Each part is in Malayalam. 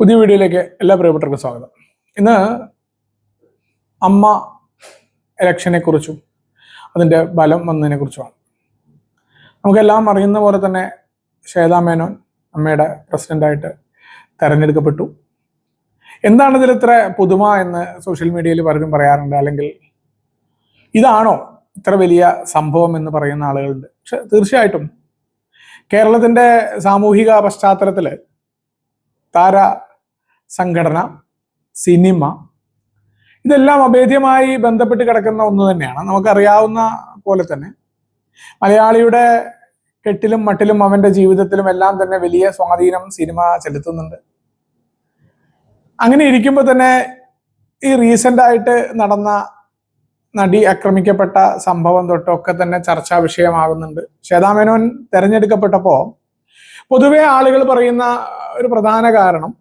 പുതിയ വീഡിയോയിലേക്ക് എല്ലാ പ്രിയപ്പെട്ടവർക്കും സ്വാഗതം. ഇന്ന് അമ്മ ഇലക്ഷനെ കുറിച്ചും അതിന്റെ ബലം വന്നതിനെ കുറിച്ചുമാണ്. നമുക്കെല്ലാം അറിയുന്ന പോലെ തന്നെ ശ്വേതാ മേനോൻ അമ്മയുടെ പ്രസിഡന്റായിട്ട് തെരഞ്ഞെടുക്കപ്പെട്ടു. എന്താണ് ഇതിൽ ഇത്ര പുതുമ എന്ന് സോഷ്യൽ മീഡിയയിൽ പലരും പറയാറുണ്ട്. അല്ലെങ്കിൽ ഇതാണോ ഇത്ര വലിയ സംഭവം എന്ന് പറയുന്ന ആളുകളുണ്ട്. പക്ഷെ തീർച്ചയായിട്ടും കേരളത്തിന്റെ സാമൂഹിക പശ്ചാത്തലത്തിൽ താര സംഘടന സിനിമ ഇതെല്ലാം അഭേദ്യമായി ബന്ധപ്പെട്ട് കിടക്കുന്ന ഒന്ന് തന്നെയാണ്. നമുക്കറിയാവുന്ന പോലെ തന്നെ മലയാളിയുടെ കെട്ടിലും മട്ടിലും അവന്റെ ജീവിതത്തിലും എല്ലാം തന്നെ വലിയ സ്വാധീനം സിനിമ ചെലുത്തുന്നുണ്ട്. അങ്ങനെ ഇരിക്കുമ്പോൾ തന്നെ ഈ റീസെന്റ് ആയിട്ട് നടന്ന നടി ആക്രമിക്കപ്പെട്ട സംഭവം തൊട്ടൊക്കെ തന്നെ ചർച്ചാ വിഷയമാകുന്നുണ്ട്. ശ്വേതാമേനോൻ തെരഞ്ഞെടുക്കപ്പെട്ടപ്പോ പൊതുവെ ആളുകൾ പറയുന്ന ഒരു പ്രധാന കാരണം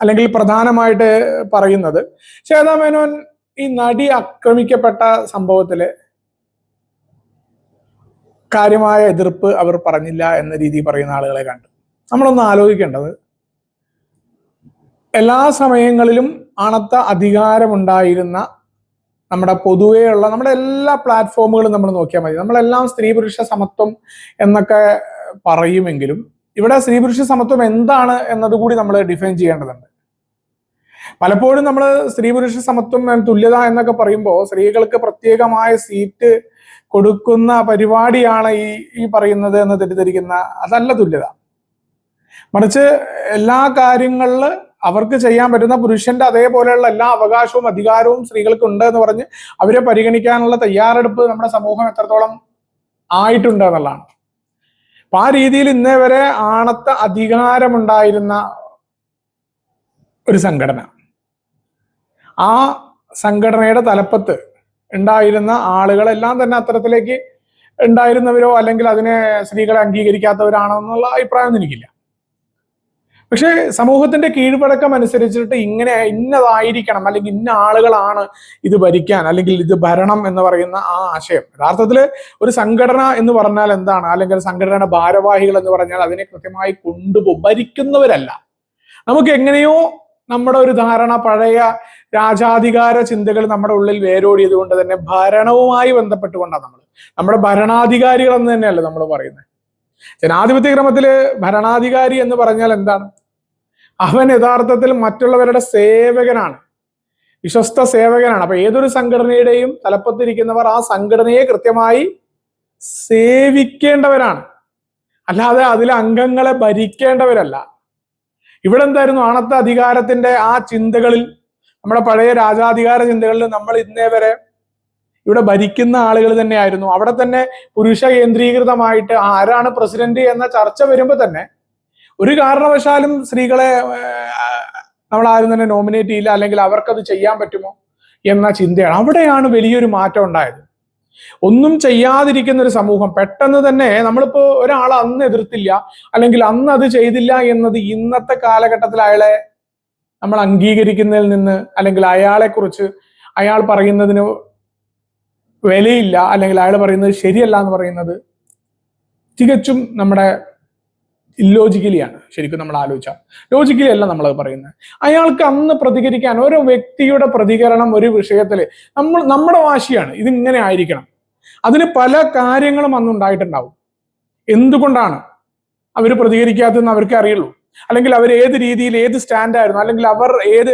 അല്ലെങ്കിൽ പ്രധാനമായിട്ട് പറയുന്നത്. ശ്വേതാമേനോൻ ഈ നടി ആക്രമിക്കപ്പെട്ട സംഭവത്തിൽ കാര്യമായ എതിർപ്പ് അവർ പറഞ്ഞില്ല എന്ന രീതി പറയുന്ന ആളുകളെ കണ്ടു. നമ്മളൊന്ന് ആലോചിക്കേണ്ടത് എല്ലാ സമയങ്ങളിലും അണത്ത അധികാരമുണ്ടായിരുന്ന നമ്മുടെ പൊതുവെയുള്ള നമ്മുടെ എല്ലാ പ്ലാറ്റ്ഫോമുകളും നമ്മൾ നോക്കിയാൽ മതി. നമ്മളെല്ലാം സ്ത്രീ പുരുഷ സമത്വം എന്നൊക്കെ പറയുമെങ്കിലും ഇവിടെ സ്ത്രീ പുരുഷ സമത്വം എന്താണ് എന്നതുകൂടി നമ്മൾ ഡിഫൈൻ ചെയ്യേണ്ടതുണ്ട്. പലപ്പോഴും നമ്മൾ സ്ത്രീ പുരുഷ സമത്വം തുല്യത എന്നൊക്കെ പറയുമ്പോൾ സ്ത്രീകൾക്ക് പ്രത്യേകമായ സീറ്റ് കൊടുക്കുന്ന പരിപാടിയാണ് ഈ ഈ പറയുന്നത് എന്ന് തെറ്റിദ്ധരിക്കുന്ന അതല്ല തുല്യത. മറിച്ച് എല്ലാ കാര്യങ്ങളിൽ അവർക്ക് ചെയ്യാൻ പറ്റുന്ന പുരുഷന്റെ അതേപോലെയുള്ള എല്ലാ അവകാശവും അധികാരവും സ്ത്രീകൾക്ക് ഉണ്ട് എന്ന് പറഞ്ഞ് അവരെ പരിഗണിക്കാനുള്ള തയ്യാറെടുപ്പ് നമ്മുടെ സമൂഹം എത്രത്തോളം ആയിട്ടുണ്ട് എന്നുള്ളതാണ്. അപ്പൊ ആ രീതിയിൽ ഇന്നേ വരെ ആണത്ത അധികാരമുണ്ടായിരുന്ന ഒരു സംഘടന. ആ സംഘടനയുടെ തലപ്പത്ത് ഉണ്ടായിരുന്ന ആളുകളെല്ലാം തന്നെ അത്തരത്തിലേക്ക് ഉണ്ടായിരുന്നവരോ അല്ലെങ്കിൽ അതിനെ സ്ത്രീകളെ അംഗീകരിക്കാത്തവരാണോ എന്നുള്ള അഭിപ്രായം എനിക്കില്ല. പക്ഷേ സമൂഹത്തിന്റെ കീഴ്വഴക്കം അനുസരിച്ചിട്ട് ഇങ്ങനെ ഇന്നതായിരിക്കണം അല്ലെങ്കിൽ ഇന്ന ആളുകളാണ് ഇത് ഭരിക്കാൻ അല്ലെങ്കിൽ ഇത് ഭരണം എന്ന് പറയുന്ന ആ ആശയം. യഥാർത്ഥത്തിൽ ഒരു സംഘടന എന്ന് പറഞ്ഞാൽ എന്താണ്? അല്ലെങ്കിൽ സംഘടനയുടെ ഭാരവാഹികൾ എന്ന് പറഞ്ഞാൽ അതിനെ കൃത്യമായി കൊണ്ടുപോകും. ഭരിക്കുന്നവരല്ല. നമുക്ക് എങ്ങനെയോ നമ്മുടെ ഒരു ധാരണ പഴയ രാജാധികാര ചിന്തകൾ നമ്മുടെ ഉള്ളിൽ വേരോടിയത് കൊണ്ട് തന്നെ ഭരണവുമായി ബന്ധപ്പെട്ടുകൊണ്ടാണ് നമ്മൾ നമ്മുടെ ഭരണാധികാരികൾ എന്ന് തന്നെയല്ലേ നമ്മൾ പറയുന്നത് ജനാധിപത്യ ക്രമത്തിൽ ഭരണാധികാരി എന്ന് പറഞ്ഞാൽ എന്താണ്? അവൻ യഥാർത്ഥത്തിൽ മറ്റുള്ളവരുടെ സേവകനാണ്. വിശ്വസ്ത സേവകനാണ്. അപ്പൊ ഏതൊരു സംഘടനയുടെയും തലപ്പത്തിരിക്കുന്നവർ ആ സംഘടനയെ കൃത്യമായി സേവിക്കേണ്ടവരാണ്. അല്ലാതെ അതിലെ അംഗങ്ങളെ ഭരിക്കേണ്ടവരല്ല. ഇവിടെ എന്തായിരുന്നു ആണത്തെ അധികാരത്തിന്റെ ആ ചിന്തകളിൽ നമ്മുടെ പഴയ രാജാധികാര ചിന്തകളിൽ നമ്മൾ ഇന്നേ വരെ ഇവിടെ ഭരിക്കുന്ന ആളുകൾ തന്നെയായിരുന്നു. അവിടെ തന്നെ പുരുഷ കേന്ദ്രീകൃതമായിട്ട് ആരാണ് പ്രസിഡന്റ് എന്ന ചർച്ച വരുമ്പോൾ തന്നെ ഒരു കാരണവശാലും സ്ത്രീകളെ നമ്മൾ ആരും തന്നെ നോമിനേറ്റ് ചെയ്യില്ല അല്ലെങ്കിൽ അവർക്കത് ചെയ്യാൻ പറ്റുമോ എന്ന ചിന്തയാണ്. അവിടെയാണ് വലിയൊരു മാറ്റം ഉണ്ടായത്. ഒന്നും ചെയ്യാതിരിക്കുന്ന ഒരു സമൂഹം പെട്ടെന്ന് തന്നെ നമ്മളിപ്പോ ഒരാൾ അന്ന് എതിർത്തില്ല അല്ലെങ്കിൽ അന്ന് അത് ചെയ്തില്ല എന്നത് ഇന്നത്തെ കാലഘട്ടത്തിൽ അയാളെ നമ്മൾ അംഗീകരിക്കുന്നതിൽ നിന്ന് അല്ലെങ്കിൽ അയാളെ കുറിച്ച് അയാൾ പറയുന്നതിന് വിലയില്ല അല്ലെങ്കിൽ അയാൾ പറയുന്നത് ശരിയല്ല എന്ന് പറയുന്നത് തികച്ചും നമ്മുടെ ഇല്ലോജിക്കലിയാണ് ശരിക്കും നമ്മൾ ആലോചിച്ചാൽ. ലോജിക്കലി അല്ല നമ്മൾ പറയുന്നത്. അയാൾക്ക് അന്ന് പ്രതികരിക്കാൻ ഓരോ വ്യക്തിയുടെ പ്രതികരണം ഒരു വിഷയത്തിൽ നമ്മൾ നമ്മുടെ വാശിയാണ്. ഇതിങ്ങനെ ആയിരിക്കണം. അതിന് പല കാര്യങ്ങളും അന്ന് ഉണ്ടായിട്ടുണ്ടാവും. എന്തുകൊണ്ടാണ്? അവർ പ്രതികരിക്കാത്തതെന്ന് അവർക്ക് അറിയുള്ളൂ. അല്ലെങ്കിൽ അവർ ഏത് രീതിയിൽ ഏത് സ്റ്റാൻഡായിരുന്നു? അല്ലെങ്കിൽ അവർ ഏത്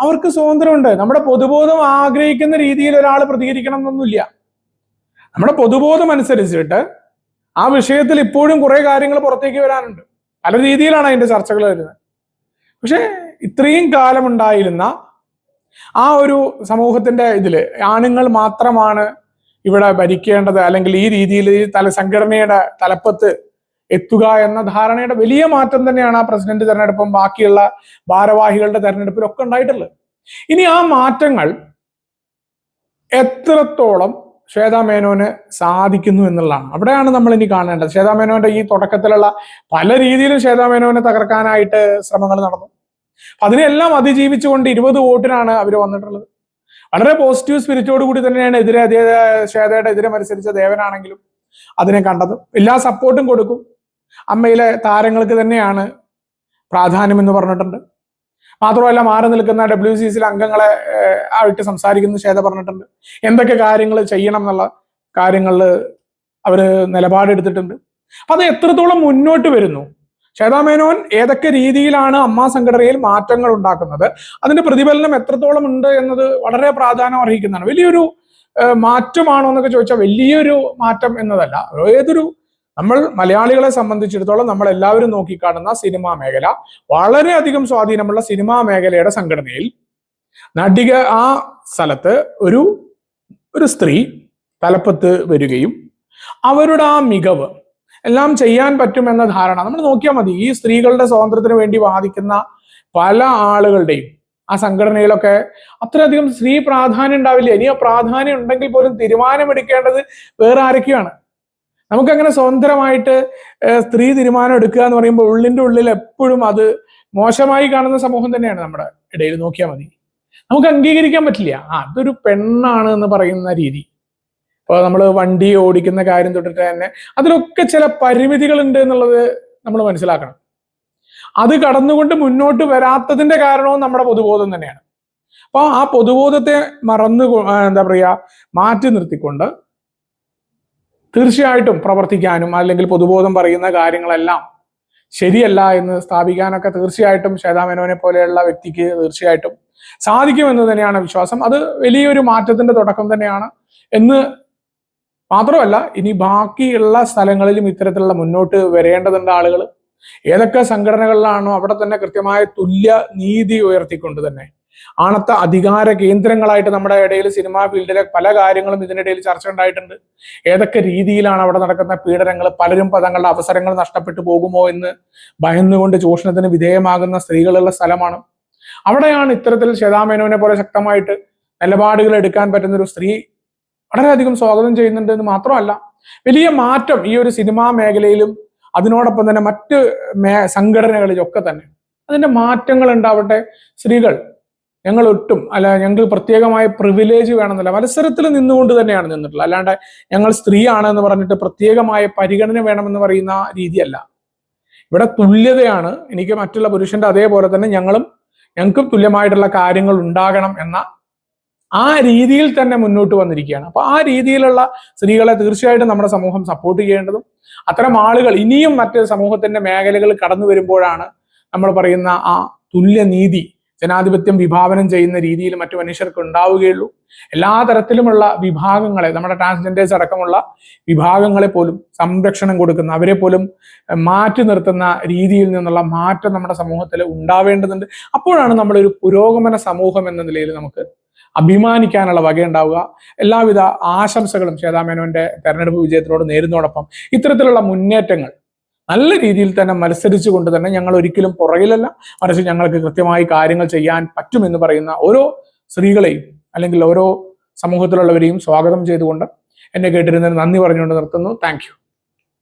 അവർക്ക് സ്വാതന്ത്ര്യമുണ്ട്. നമ്മുടെ പൊതുബോധം ആഗ്രഹിക്കുന്ന രീതിയിൽ ഒരാൾ പ്രതികരിക്കണം എന്നൊന്നുമില്ല. നമ്മുടെ പൊതുബോധം അനുസരിച്ചിട്ട് ആ വിഷയത്തിൽ ഇപ്പോഴും കുറെ കാര്യങ്ങൾ പുറത്തേക്ക് വരാനുണ്ട്. പല രീതിയിലാണ് അതിന്റെ ചർച്ചകൾ വരുന്നത്. പക്ഷേ ഇത്രയും കാലം ഉണ്ടായിരുന്ന ആ ഒരു സമൂഹത്തിന്റെ ഇതിൽ ആണുങ്ങൾ മാത്രമാണ് ഇവിടെ ഭരിക്കേണ്ടത് അല്ലെങ്കിൽ ഈ രീതിയിൽ ഈ തല സംഘടനയുടെ തലപ്പത്ത് എത്തുക എന്ന ധാരണയുടെ വലിയ മാറ്റം തന്നെയാണ് ആ പ്രസിഡന്റ് തെരഞ്ഞെടുപ്പും ബാക്കിയുള്ള ഭാരവാഹികളുടെ തെരഞ്ഞെടുപ്പിലൊക്കെ ഉണ്ടായിട്ടുള്ളത്. ഇനി ആ മാറ്റങ്ങൾ എത്രത്തോളം ശ്വേതാ മേനോന് സാധിക്കുന്നു എന്നുള്ളതാണ്. അവിടെയാണ് നമ്മൾ ഇനി കാണേണ്ടത്. ശ്വേതാ മേനോന്റെ ഈ തുടക്കത്തിലുള്ള പല രീതിയിലും ശ്വേതാ മേനോനെ തകർക്കാനായിട്ട് ശ്രമങ്ങൾ നടന്നു. അതിനെല്ലാം അതിജീവിച്ചുകൊണ്ട് ഇരുപത് വോട്ടിനാണ് അവർ വന്നിട്ടുള്ളത്. വളരെ പോസിറ്റീവ് സ്പിരിറ്റോട് കൂടി തന്നെയാണ് എതിരെ ശ്വേതയുടെ എതിരെ മത്സരിച്ച ദേവനാണെങ്കിലും അതിനെ കണ്ടത്. എല്ലാ സപ്പോർട്ടും കൊടുക്കും. അമ്മയിലെ താരങ്ങൾക്ക് തന്നെയാണ് പ്രാധാന്യം എന്ന് പറഞ്ഞിട്ടുണ്ട്. മാത്രമല്ല മാറി നിൽക്കുന്ന ഡബ്ല്യു സി സിയിലെ അംഗങ്ങളെ ആയിട്ട് സംസാരിക്കുന്ന ശ്വേത പറഞ്ഞിട്ടുണ്ട്. എന്തൊക്കെ കാര്യങ്ങൾ ചെയ്യണം എന്നുള്ള കാര്യങ്ങളിൽ അവർ നിലപാടെടുത്തിട്ടുണ്ട് അപ്പൊ അത് എത്രത്തോളം മുന്നോട്ട് വരുന്നു? ശ്വേതാ മേനോൻ ഏതൊക്കെ രീതിയിലാണ് അമ്മ സംഘടനയിൽ മാറ്റങ്ങൾ ഉണ്ടാക്കുന്നത്? അതിന്റെ പ്രതിഫലനം എത്രത്തോളം ഉണ്ട് എന്നത് വളരെ പ്രാധാന്യം അർഹിക്കുന്നതാണ്. വലിയൊരു മാറ്റമാണോ എന്നൊക്കെ ചോദിച്ചാൽ വലിയൊരു മാറ്റം എന്നതല്ല. ഏതൊരു നമ്മൾ മലയാളികളെ സംബന്ധിച്ചിടത്തോളം നമ്മൾ എല്ലാവരും നോക്കിക്കാണുന്ന സിനിമാ മേഖല വളരെയധികം സ്വാധീനമുള്ള സിനിമാ മേഖലയുടെ സംഘടനയിൽ നടിക ആ സ്ഥലത്ത് ഒരു ഒരു സ്ത്രീ തലപ്പത്ത് വരികയും അവരുടെ ആ മികവ് എല്ലാം ചെയ്യാൻ പറ്റുമെന്ന ധാരണ നമ്മൾ നോക്കിയാൽ മതി. ഈ സ്ത്രീകളുടെ സ്വാതന്ത്ര്യത്തിന് വേണ്ടി വാദിക്കുന്ന പല ആളുകളുടെയും ആ സംഘടനയിലൊക്കെ അത്രയധികം സ്ത്രീ പ്രാധാന്യം ഉണ്ടാവില്ല. ഇനി ആ പ്രാധാന്യം ഉണ്ടെങ്കിൽ പോലും തീരുമാനമെടുക്കേണ്ടത് വേറെ ആരൊക്കെയാണ്? നമുക്കങ്ങനെ സ്വതന്ത്രമായിട്ട് സ്ത്രീ തീരുമാനം എടുക്കുക എന്ന് പറയുമ്പോൾ ഉള്ളിന്റെ ഉള്ളിൽ എപ്പോഴും അത് മോശമായി കാണുന്ന സമൂഹം തന്നെയാണ് നമ്മുടെ ഇടയിൽ നോക്കിയാൽ മതി. നമുക്ക് അംഗീകരിക്കാൻ പറ്റില്ല. അതൊരു പെണ്ണാണ് എന്ന് പറയുന്ന രീതി. ഇപ്പോൾ നമ്മൾ വണ്ടി ഓടിക്കുന്ന കാര്യം തൊട്ടിട്ട് തന്നെ അതിലൊക്കെ ചില പരിമിതികളുണ്ട് എന്നുള്ളത് നമ്മൾ മനസ്സിലാക്കണം. അത് കടന്നുകൊണ്ട് മുന്നോട്ട് വരാത്തതിന്റെ കാരണവും നമ്മുടെ പൊതുബോധം തന്നെയാണ്. അപ്പോൾ ആ പൊതുബോധത്തെ മറന്നു എന്താ പറയുക മാറ്റി നിർത്തിക്കൊണ്ട് തീർച്ചയായിട്ടും പ്രവർത്തിക്കാനും അല്ലെങ്കിൽ പൊതുബോധം പറയുന്ന കാര്യങ്ങളെല്ലാം ശരിയല്ല എന്ന് സ്ഥാപിക്കാനൊക്കെ തീർച്ചയായിട്ടും ശ്വേതാമേനോനെ പോലെയുള്ള വ്യക്തിക്ക് തീർച്ചയായിട്ടും സാധിക്കുമെന്ന് തന്നെയാണ് വിശ്വാസം. അത് വലിയൊരു മാറ്റത്തിന്റെ തുടക്കം തന്നെയാണ്. എന്ന് മാത്രമല്ല ഇനി ബാക്കിയുള്ള സ്ഥലങ്ങളിലും ഇത്തരത്തിലുള്ള മുന്നോട്ട് വരേണ്ടതുണ്ട് ആളുകൾ ഏതൊക്കെ സംഘടനകളിലാണോ അവിടെ തന്നെ കൃത്യമായ തുല്യ നീതി ഉയർത്തിക്കൊണ്ട് തന്നെ ആണത്തെ അധികാര കേന്ദ്രങ്ങളായിട്ട് നമ്മുടെ ഇടയിൽ സിനിമാ ഫീൽഡിലെ പല കാര്യങ്ങളും ഇതിനിടയിൽ ചർച്ച ഉണ്ടായിട്ടുണ്ട്. ഏതൊക്കെ രീതിയിലാണ് അവിടെ നടക്കുന്ന പീഡനങ്ങൾ പലരും തങ്ങളുടെ അവസരങ്ങൾ നഷ്ടപ്പെട്ടു പോകുമോ എന്ന് ഭയന്നുകൊണ്ട് ചൂഷണത്തിന് വിധേയമാകുന്ന സ്ത്രീകളുള്ള സ്ഥലമാണ്. അവിടെയാണ് ഇത്തരത്തിൽ ശ്വേതാമേനോനെ പോലെ ശക്തമായിട്ട് നിലപാടുകൾ എടുക്കാൻ പറ്റുന്ന ഒരു സ്ത്രീ വളരെയധികം സ്വാഗതം ചെയ്യുന്നുണ്ട് എന്ന് മാത്രമല്ല വലിയ മാറ്റം ഈ ഒരു സിനിമാ മേഖലയിലും അതിനോടൊപ്പം തന്നെ മറ്റ് മേ സംഘടനകളിലൊക്കെ തന്നെ. അതിന്റെ മാറ്റങ്ങൾ ഉണ്ടാവട്ടെ സ്ത്രീകൾ. ഞങ്ങൾ ഒട്ടും അല്ല ഞങ്ങൾ പ്രത്യേകമായ പ്രിവിലേജ് വേണമെന്നല്ല. മത്സരത്തിൽ നിന്നുകൊണ്ട് തന്നെയാണ് നിന്നിട്ടുള്ളത്. അല്ലാണ്ട് ഞങ്ങൾ സ്ത്രീയാണ് എന്ന് പറഞ്ഞിട്ട് പ്രത്യേകമായ പരിഗണന വേണമെന്ന് പറയുന്ന രീതിയല്ല. ഇവിടെ തുല്യതയാണ്. എനിക്ക് മറ്റുള്ള പുരുഷന്റെ അതേപോലെ തന്നെ ഞങ്ങളും ഞങ്ങൾക്കും തുല്യമായിട്ടുള്ള കാര്യങ്ങൾ ഉണ്ടാകണം എന്ന ആ രീതിയിൽ തന്നെ മുന്നോട്ട് വന്നിരിക്കുകയാണ്. അപ്പൊ ആ രീതിയിലുള്ള സ്ത്രീകളെ തീർച്ചയായിട്ടും നമ്മുടെ സമൂഹം സപ്പോർട്ട് ചെയ്യേണ്ടതും അത്തരം ആളുകൾ ഇനിയും മറ്റ് സമൂഹത്തിന്റെ മേഖലകൾ കടന്നു വരുമ്പോഴാണ് നമ്മൾ പറയുന്ന ആ തുല്യനീതി ജനാധിപത്യം വിഭാവനം ചെയ്യുന്ന രീതിയിൽ മറ്റു മനുഷ്യർക്ക് ഉണ്ടാവുകയുള്ളൂ. എല്ലാ തരത്തിലുമുള്ള വിഭാഗങ്ങളെ നമ്മുടെ ട്രാൻസ്ജെൻഡേഴ്സ് അടക്കമുള്ള വിഭാഗങ്ങളെ പോലും സംരക്ഷണം കൊടുക്കുന്ന അവരെ പോലും മാറ്റി നിർത്തുന്ന രീതിയിൽ നിന്നുള്ള മാറ്റം നമ്മുടെ സമൂഹത്തിൽ ഉണ്ടാവേണ്ടതുണ്ട്. അപ്പോഴാണ് നമ്മളൊരു പുരോഗമന സമൂഹം എന്ന നിലയിൽ നമുക്ക് അഭിമാനിക്കാനുള്ള വകയുണ്ടാവുക. എല്ലാവിധ ആശംസകളും ശ്വേതാമേനോന്റെ തെരഞ്ഞെടുപ്പ് വിജയത്തിനോട് നേരുന്നതോടൊപ്പം ഇത്തരത്തിലുള്ള മുന്നേറ്റങ്ങൾ നല്ല രീതിയിൽ തന്നെ മത്സരിച്ചുകൊണ്ട് തന്നെ ഞങ്ങൾ ഒരിക്കലും പുറകിലല്ല. മറിച്ച് ഞങ്ങൾക്ക് കൃത്യമായി കാര്യങ്ങൾ ചെയ്യാൻ പറ്റുമെന്ന് പറയുന്ന ഓരോ സ്ത്രീകളെയും അല്ലെങ്കിൽ ഓരോ സമൂഹത്തിലുള്ളവരെയും സ്വാഗതം ചെയ്തുകൊണ്ട് എന്നെ കേട്ടിരുന്നതിന് നന്ദി പറഞ്ഞുകൊണ്ട് നിർത്തുന്നു. താങ്ക്